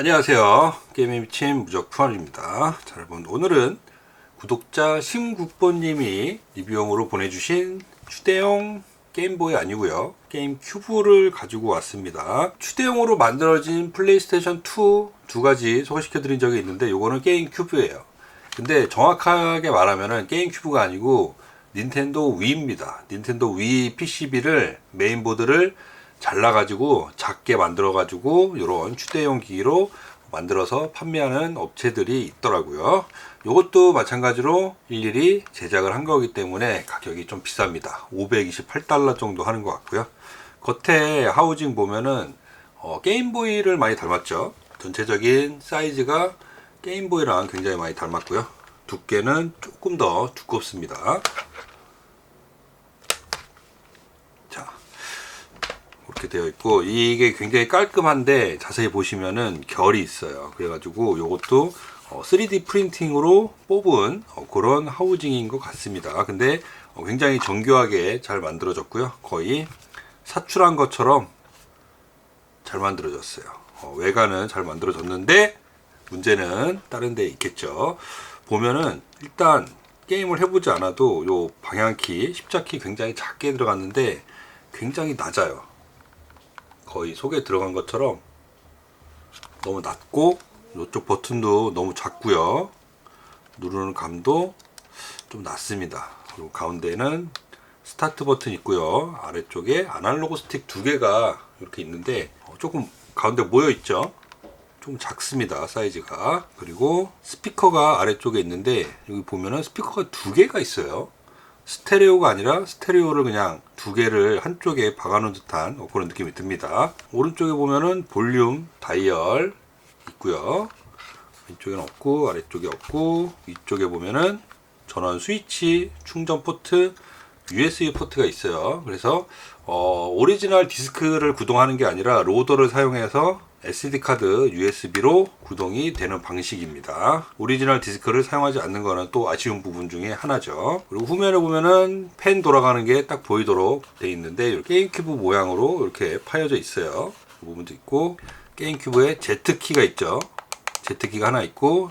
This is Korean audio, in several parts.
안녕하세요. 게임에 미친 무적푸안입니다. 자, 여러분, 오늘은 구독자 심국보님이 리뷰용으로 보내주신 휴대용 게임보이 아니고요 게임 큐브를 가지고 왔습니다. 휴대용으로 만들어진 플레이스테이션 2 두 가지 소개시켜 드린 적이 있는데, 요거는 게임 큐브예요. 근데 정확하게 말하면은 게임 큐브가 아니고 닌텐도 위입니다. 닌텐도 위 PCB를 메인보드를 잘라가지고 작게 만들어가지고 이런 휴대용 기기로 만들어서 판매하는 업체들이 있더라고요. 이것도 마찬가지로 일일이 제작을 한 거기 때문에 가격이 좀 비쌉니다. 528달러 정도 하는 것 같고요. 겉에 하우징 보면은 어, 게임보이를 많이 닮았죠. 전체적인 사이즈가 게임보이랑 굉장히 많이 닮았고요. 두께는 조금 더 두껍습니다. 이렇게 되어 있고 이게 굉장히 깔끔한데 자세히 보시면은 결이 있어요. 그래가지고 이것도 3D 프린팅으로 뽑은 어, 그런 하우징인 것 같습니다. 근데 어, 굉장히 정교하게 잘 만들어졌고요. 거의 사출한 것처럼 잘 만들어졌어요. 어, 외관은 잘 만들어졌는데 문제는 다른 데 있겠죠. 보면은 일단 게임을 해보지 않아도 요 방향키, 십자키 굉장히 작게 들어갔는데 굉장히 낮아요. 거의 속에 들어간 것처럼 너무 낮고 이쪽 버튼도 너무 작고요. 누르는 감도 좀 낮습니다. 그리고 가운데는 스타트 버튼 있고요. 아래쪽에 아날로그 스틱 두 개가 이렇게 있는데 어, 조금 가운데 모여 있죠. 좀 작습니다. 사이즈가. 그리고 스피커가 아래쪽에 있는데 여기 보면은 스피커가 두 개가 있어요. 스테레오가 아니라 스테레오를 그냥 두 개를 한쪽에 박아놓은 듯한 그런 느낌이 듭니다. 오른쪽에 보면은 볼륨 다이얼 있고요. 왼쪽에는 없고 아래쪽에 없고 위쪽에 보면은 전원 스위치, 충전 포트, USB 포트가 있어요. 그래서 어, 오리지널 디스크를 구동하는 게 아니라 로더를 사용해서 SD 카드 USB로 구동이 되는 방식입니다. 오리지널 디스크를 사용하지 않는 거는 또 아쉬운 부분 중에 하나죠. 그리고 후면에 보면은 펜 돌아가는 게 딱 보이도록 돼 있는데 게임 큐브 모양으로 이렇게 파여져 있어요. 그 부분도 있고 게임 큐브에 Z 키가 있죠. Z 키가 하나 있고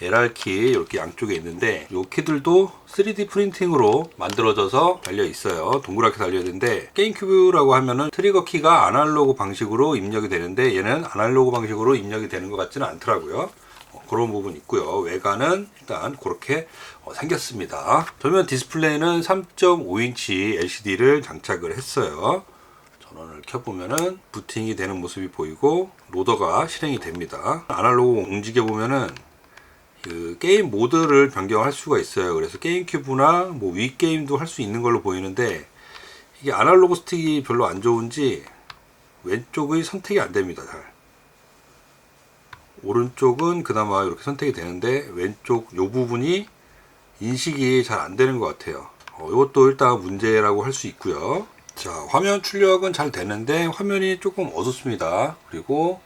LR 키 이렇게 양쪽에 있는데 이 키들도 3D 프린팅으로 만들어져서 달려 있어요. 동그랗게 달려 있는데 게임 큐브라고 하면은 트리거 키가 아날로그 방식으로 입력이 되는데 얘는 아날로그 방식으로 입력이 되는 것 같지는 않더라고요. 어, 그런 부분 있고요. 외관은 일단 그렇게 어, 생겼습니다. 전면 디스플레이는 3.5인치 LCD를 장착을 했어요. 전원을 켜보면은 부팅이 되는 모습이 보이고 로더가 실행이 됩니다. 아날로그 움직여 보면은 그 게임 모드를 변경할 수가 있어요. 그래서 게임 큐브나 뭐 위 게임도 할 수 있는 걸로 보이는데 이게 아날로그 스틱이 별로 안 좋은지 왼쪽의 선택이 안 됩니다. 잘. 오른쪽은 그나마 이렇게 선택이 되는데 왼쪽 요 부분이 인식이 잘 안 되는 것 같아요. 어, 이것도 일단 문제라고 할 수 있고요. 자, 화면 출력은 잘 되는데 화면이 조금 어둡습니다. 그리고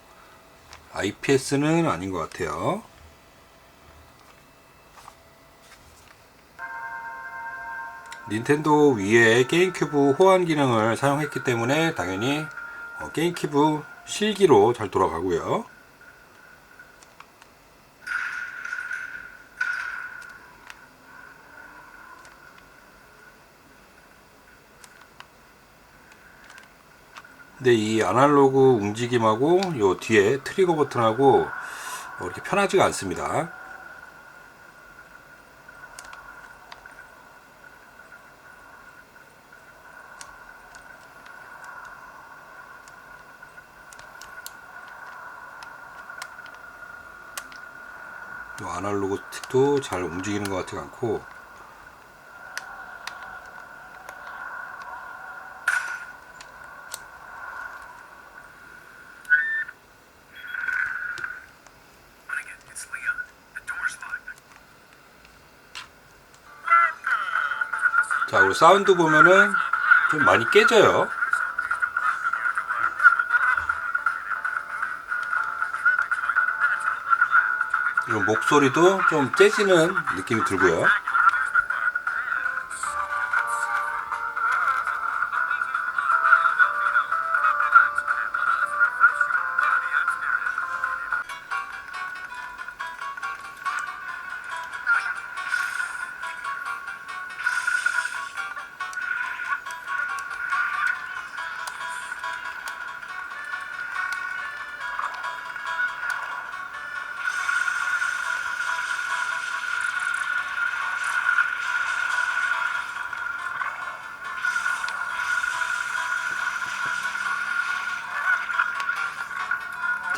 IPS는 아닌 것 같아요. 닌텐도 위에 게임큐브 호환 기능을 사용했기 때문에 당연히 어, 게임큐브 실기로 잘 돌아가고요. 근데 이 아날로그 움직임하고 요 뒤에 트리거 버튼하고 어, 이렇게 편하지가 않습니다. 이 아날로그 스 틱도 잘 움직이는 것 같지 않고. 자 그리고 사운드 보면은 좀 많이 깨져요 목소리도 좀 째지는 느낌이 들고요.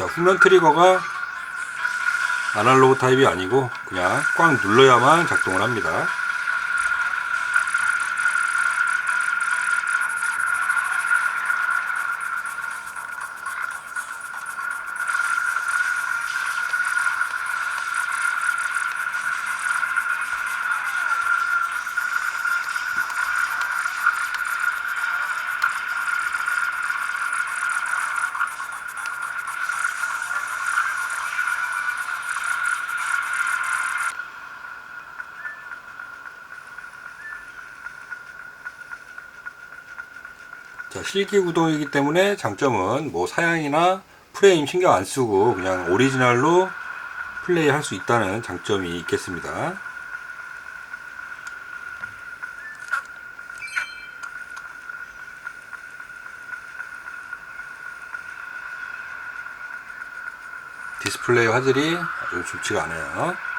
자, 후면 트리거가 아날로그 타입이 아니고 그냥 꽉 눌러야만 작동을 합니다. 실기 구동이기 때문에 장점은 뭐 사양이나 프레임 신경 안 쓰고 그냥 오리지널로 플레이 할 수 있다는 장점이 있겠습니다. 디스플레이 화질이 아주 좋지가 않아요.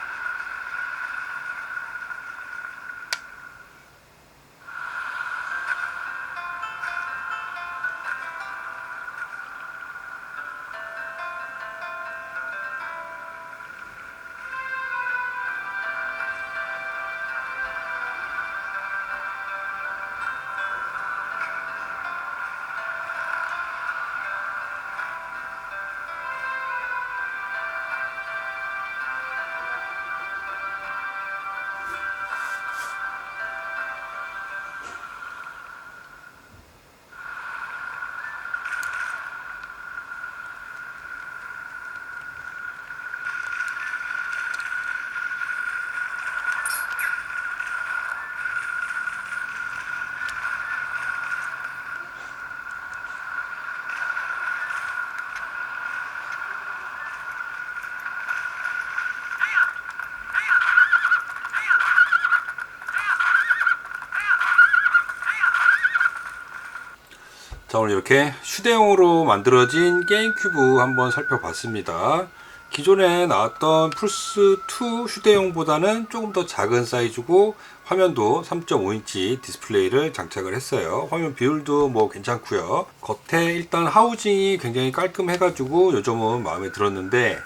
자 오늘 이렇게 휴대용으로 만들어진 게임 큐브 한번 살펴봤습니다. 기존에 나왔던 플스2 휴대용보다는 조금 더 작은 사이즈고 화면도 3.5인치 디스플레이를 장착을 했어요. 화면 비율도 뭐 괜찮고요. 겉에 일단 하우징이 굉장히 깔끔해가지고 요점은 마음에 들었는데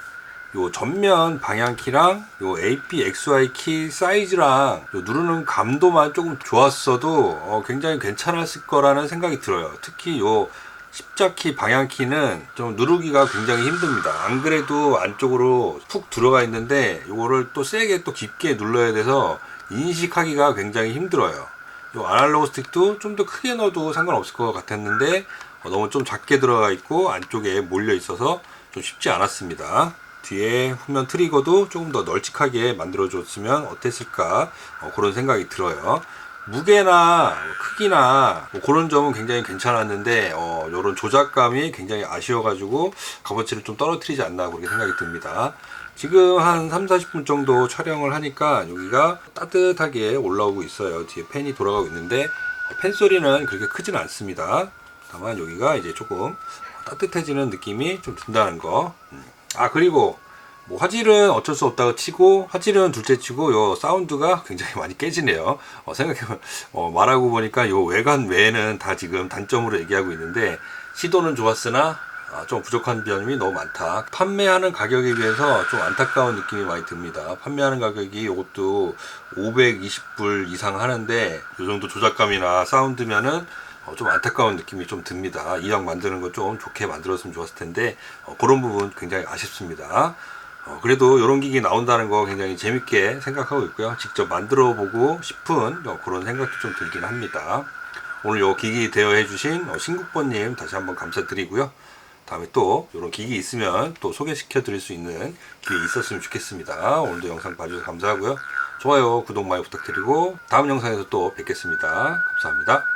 요 전면 방향키랑 요 APXY 키 사이즈랑 요 누르는 감도만 조금 좋았어도 어, 굉장히 괜찮았을 거라는 생각이 들어요. 특히 요 십자키 방향키는 좀 누르기가 굉장히 힘듭니다. 안 그래도 안쪽으로 푹 들어가 있는데 요거를 또 세게 또 깊게 눌러야 돼서 인식하기가 굉장히 힘들어요. 요 아날로그 스틱도 좀 더 크게 넣어도 상관없을 것 같았는데 어, 너무 좀 작게 들어가 있고 안쪽에 몰려 있어서 좀 쉽지 않았습니다. 뒤에 후면 트리거도 조금 더 널찍하게 만들어 줬으면 어땠을까 어, 그런 생각이 들어요. 무게나 크기나 뭐 그런 점은 굉장히 괜찮았는데 어, 이런 조작감이 굉장히 아쉬워가지고 값어치를 좀 떨어뜨리지 않나 그렇게 생각이 듭니다. 지금 한 3, 40분 정도 촬영을 하니까 여기가 따뜻하게 올라오고 있어요. 뒤에 팬이 돌아가고 있는데 어, 팬 소리는 그렇게 크진 않습니다. 다만 여기가 이제 조금 따뜻해지는 느낌이 좀 든다는 거. 음. 아 그리고 뭐 화질은 어쩔 수 없다고 치고 화질은 둘째 치고 요 사운드가 굉장히 많이 깨지네요. 어, 생각해보면 어, 말하고 보니까 요 외관 외에는 다 지금 단점으로 얘기하고 있는데 시도는 좋았으나 아, 좀 부족한 점이 너무 많다. 판매하는 가격에 비해서 좀 안타까운 느낌이 많이 듭니다. 판매하는 가격이 이것도 520불 이상 하는데 이 정도 조작감이나 사운드면은 어, 좀 안타까운 느낌이 좀 듭니다. 이왕 만드는 거 좀 좋게 만들었으면 좋았을 텐데 어, 그런 부분 굉장히 아쉽습니다. 어, 그래도 이런 기기 나온다는 거 굉장히 재밌게 생각하고 있고요. 직접 만들어 보고 싶은 어, 그런 생각도 좀 들긴 합니다. 오늘 요 기기 대여해 주신 어, 신국번님 다시 한번 감사드리고요. 다음에 또 이런 기기 있으면 또 소개시켜 드릴 수 있는 기회 있었으면 좋겠습니다. 오늘도 영상 봐주셔서 감사하고요. 좋아요, 구독 많이 부탁드리고 다음 영상에서 또 뵙겠습니다. 감사합니다.